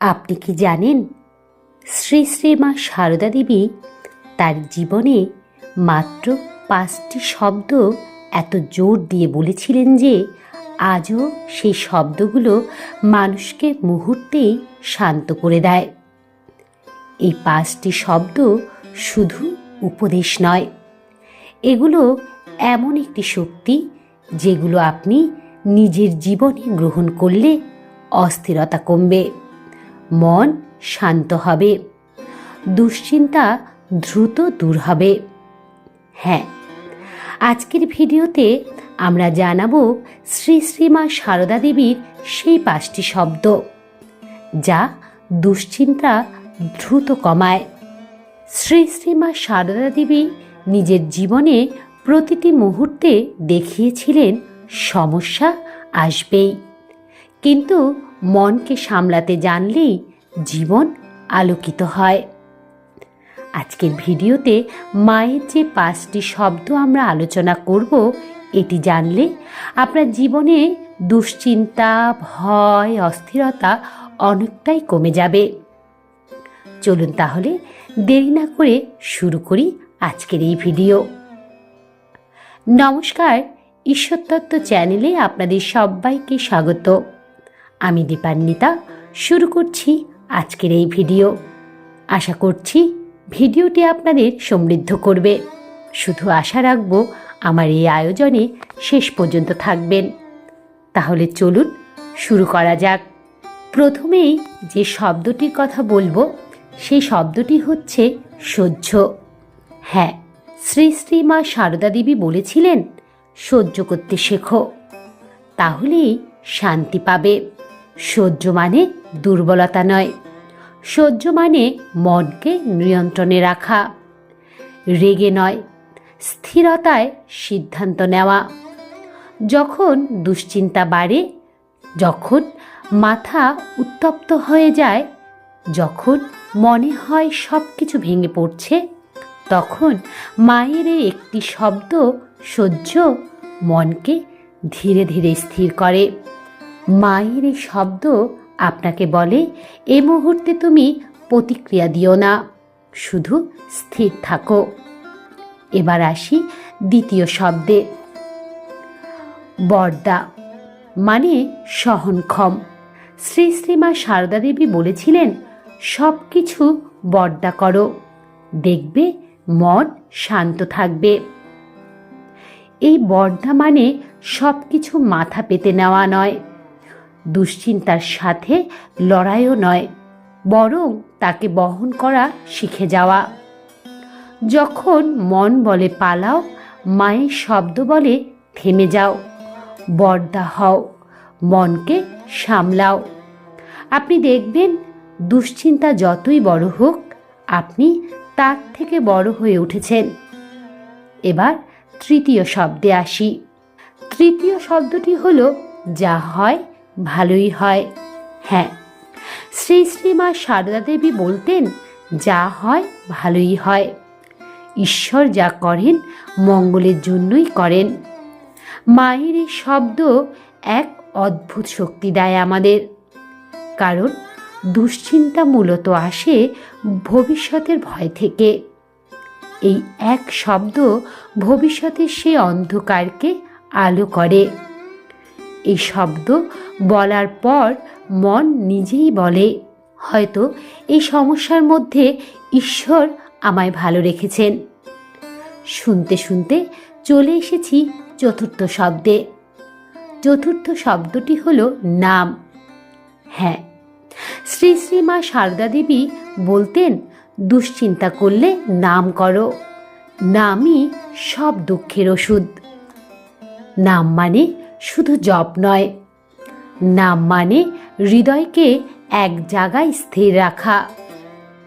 আপনি কি জানেন, শ্রী শ্রী মা সারদা দেবী তার জীবনে মাত্র পাঁচটি শব্দ এত জোর দিয়ে বলেছিলেন যে আজও সেই শব্দগুলো মানুষকে মুহূর্তেই শান্ত করে দেয়। এই পাঁচটি শব্দ শুধু উপদেশ নয়, এগুলো এমন একটি শক্তি যেগুলো আপনি নিজের জীবনে গ্রহণ করলে অস্থিরতা কমবে। মন শান্ত হবে। দুশ্চিন্তা দ্রুত দূর হবে। হ্যাঁ আজকের ভিডিওতে আমরা জানাব শ্রী শ্রীমা সারদা দেবীর সেই পাঁচটি শব্দ, যা দুশ্চিন্তা দ্রুত কমায়। শ্রী শ্রীমা সারদা দেবী নিজের জীবনে প্রতিটি মুহূর্তে দেখিয়েছিলেন সমস্যা আসবেই, কিন্তু মনকে সামলাতে জানলেই জীবন আলোকিত হয়। আজকের ভিডিওতে মায়ের যে পাঁচটি শব্দ আমরা আলোচনা করব, এটি জানলে আপনার জীবনে দুশ্চিন্তা, ভয়, অস্থিরতা অনেকটাই কমে যাবে। চলুন তাহলে দেরি না করে শুরু করি আজকের এই ভিডিও। নমস্কার ঈশ্বরতত্ত্ব চ্যানেলে আপনাদের সবাইকে স্বাগত। আমি দীপান্বিতা, শুরু করছি আজকের এই ভিডিও। আশা করছি ভিডিওটি আপনাদের সমৃদ্ধ করবে। শুধু আশা রাখব আমার এই আয়োজনে শেষ পর্যন্ত থাকবেন। তাহলে চলুন শুরু করা যাক। প্রথমেই যে শব্দটির কথা বলব, সেই শব্দটি হচ্ছে সহ্য। হ্যাঁ শ্রী শ্রী মা সারদা দেবী বলেছিলেন, সহ্য করতে শেখো। তাহলেই শান্তি পাবে। সহ্য মানে দুর্বলতা নয়। সহ্য মানে মনকে নিয়ন্ত্রণে রাখা। রেগে নয়, স্থিরতায় সিদ্ধান্ত নেওয়া। যখন দুশ্চিন্তা বাড়ে, যখন মাথা উত্তপ্ত হয়ে যায়, যখন মনে হয় সব কিছু ভেঙে পড়ছে, তখন মায়ের একটি শব্দ সহ্য মনকে ধীরে ধীরে স্থির করে। মায়ের এই শব্দ আপনাকে বলে, এ মুহূর্তে তুমি প্রতিক্রিয়া দিও না, শুধু স্থির থাকো। এবার আসি দ্বিতীয় শব্দে। বর্দা মানে সহনক্ষম। শ্রী শ্রীমা সারদা দেবী বলেছিলেন সব কিছু বর্দা করো, দেখবে মন শান্ত থাকবে। এই বর্দা মানে সব কিছু মাথা পেতে নেওয়া নয় দুশ্চিন্তার সাথে লড়াইও নয়, বরং তাকে বহন করা শিখে যাওয়া। যখন মন বলে পালাও, মায়ের শব্দ বলে থেমে যাও, বর্দা হও, মনকে সামলাও। আপনি দেখবেন, দুশ্চিন্তা যতই বড় হোক, আপনি তার থেকে বড় হয়ে উঠেছেন। এবার তৃতীয় শব্দে আসি। তৃতীয় শব্দটি হলো, যা হয় ভালোই হয়। হ্যাঁ শ্রী শ্রীমা সারদা দেবী বলতেন, যা হয় ভালোই হয়। ঈশ্বর যা করেন, মঙ্গলের জন্যই করেন। মায়ের এই শব্দ এক অদ্ভুত শক্তি দেয় আমাদের। কারণ দুশ্চিন্তা মূলত আসে ভবিষ্যতের ভয় থেকে। এই এক শব্দ ভবিষ্যতের সে অন্ধকারকে আলো করে। এই শব্দ বলার পর মন নিজেই বলে, হয়তো এই সমস্যার মধ্যে ঈশ্বর আমায় ভালো রেখেছেন। শুনতে শুনতে চলে এসেছি চতুর্থ শব্দে। চতুর্থ শব্দটি হলো নাম। হ্যাঁ শ্রী শ্রী মা সারদা দেবী বলতেন, দুশ্চিন্তা করলে নাম করো। নামই সব দুঃখের ওষুধ। নাম মানে শুধু জপ নয়, নাম মানে হৃদয়কে এক জায়গায় স্থির রাখা।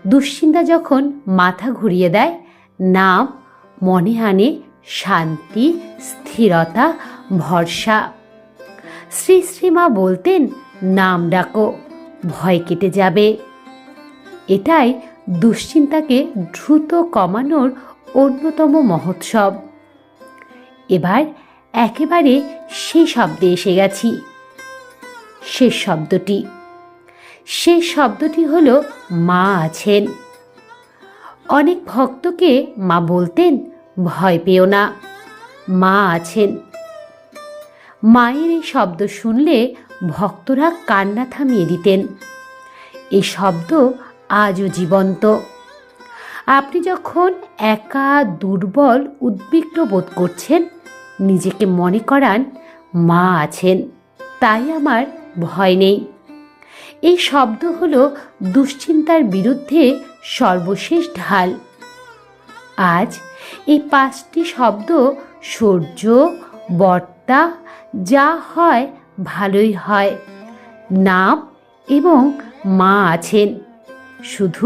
দুশ্চিন্তা যখন মাথা ঘুরিয়ে দেয়, নাম মনে আনে শান্তি, স্থিরতা, ভরসা। শ্রী শ্রীমা বলতেন, নাম ডাকো, ভয় কেটে যাবে। এটাই দুশ্চিন্তাকে দ্রুত কমানোর অন্যতম মহোৎসব। এবার একেবারে সেই শব্দে এসে গেছি। শেষ শব্দটি। সে শব্দটি হলো, মা আছেন। অনেক ভক্তকে মা বলতেন, ভয় পেও না, মা আছেন। মায়ের এই শব্দ শুনলে ভক্তরা কান্না থামিয়ে দিতেন। এই শব্দ আজও জীবন্ত। আপনি যখন একা দুর্বল, উদ্বিগ্ন বোধ করছেন নিজেকে মনে করান, মা আছেন, তাই আমার ভয় নেই। এই শব্দ হলো দুশ্চিন্তার বিরুদ্ধে সর্বশেষ ঢাল। আজ এই পাঁচটি শব্দ সূর্য, বর্তা, যা হয় ভালোই হয়, নাম এবং মা আছেন, শুধু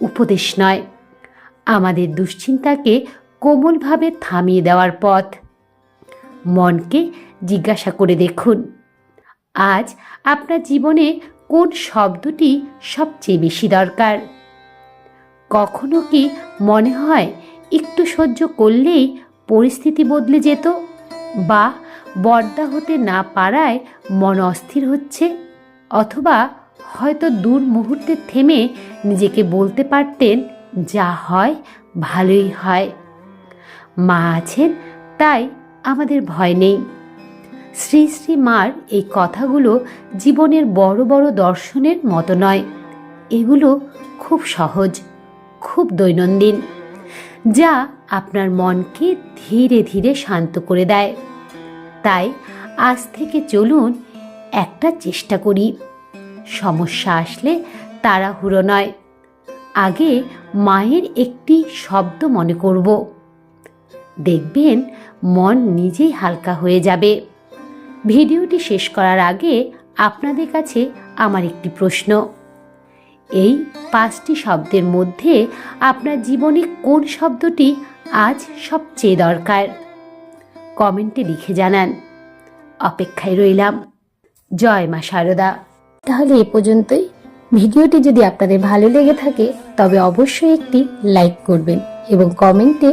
উপদেশ নয়। আমাদের দুশ্চিন্তাকে কোমলভাবে থামিয়ে দেওয়ার পথ। মনকে জিজ্ঞাসা করে দেখুন। আজ আপনার জীবনে কোন শব্দটি সবচেয়ে বেশি দরকার? কখনো কি মনে হয় একটু সহ্য করলেই পরিস্থিতি বদলে যেত? বা বর্দা হতে না পারায় মন অস্থির হচ্ছে? অথবা হয়তো দূর মুহূর্তে থেমে নিজেকে বলতে পারতেন, যা হয় ভালোই হয়। মা আছেন, তাই আমাদের ভয় নেই। শ্রী শ্রী মার এই কথাগুলো জীবনের বড় বড় দর্শনের মতো নয়। এগুলো খুব সহজ, খুব দৈনন্দিন, যা আপনার মনকে ধীরে ধীরে শান্ত করে দেয়। তাই আজ থেকে চলুন একটা চেষ্টা করি। সমস্যা আসলে তাড়াহুড়ো নয়। আগে মায়ের একটি শব্দ মনে করব। দেখবেন মন নিজেই হালকা হয়ে যাবে। ভিডিওটি শেষ করার আগে আপনাদের কাছে আমার একটি প্রশ্ন। এই পাঁচটি শব্দের মধ্যে আপনার জীবনে কোন শব্দটি আজ সবচেয়ে দরকার? কমেন্টে লিখে জানান। অপেক্ষায় রইলাম। জয় মা শারদা তাহলে এ পর্যন্তই। ভিডিওটি যদি আপনাদের ভালো লেগে থাকে, তবে অবশ্যই একটি লাইক করবেন এবং কমেন্টে